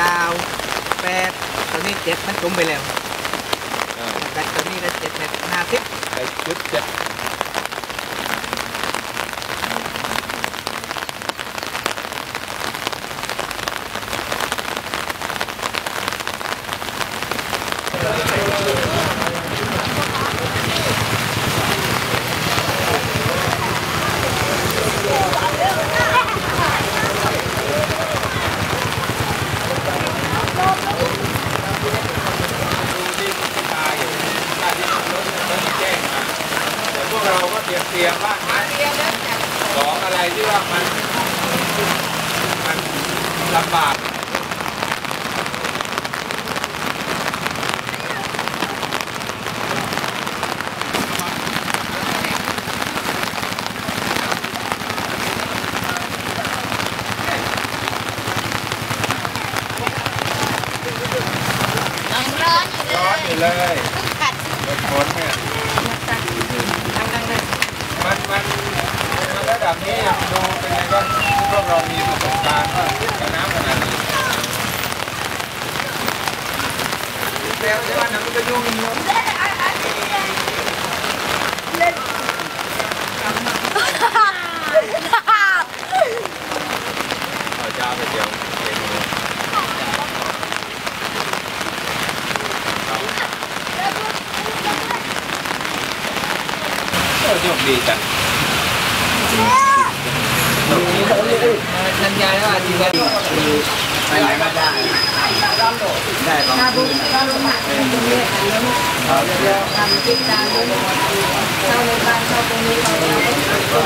เก้าแปดตอนนี้เจ็ดมันจมไปแล้วอ่าแบตตอนนี้ได้เจ็ดเมตรห้าสิบไอ้ชุดเจ็ด แต่พวกเราก็เตรียมเตรียมบ้างนะของอะไรที่ว่ามันมันลำบากร้อน อยู่เลย เพิ่งกัด บนฝนเนี่ย ดังๆเลย มันมันมันระ ดับนี้ยังดูเป็นไงบ้างพวกเรามีประสบการณ์ว่ากับน้ำขนาดนี้แล้วใช่ว่าน้ำมันก็ยุ่งเยอะเอาเจ้าไปเดียวเองเลยโอ้โชคดีจัง นันยายว่าดีกว่าไปไหนมาได้ได้สองคื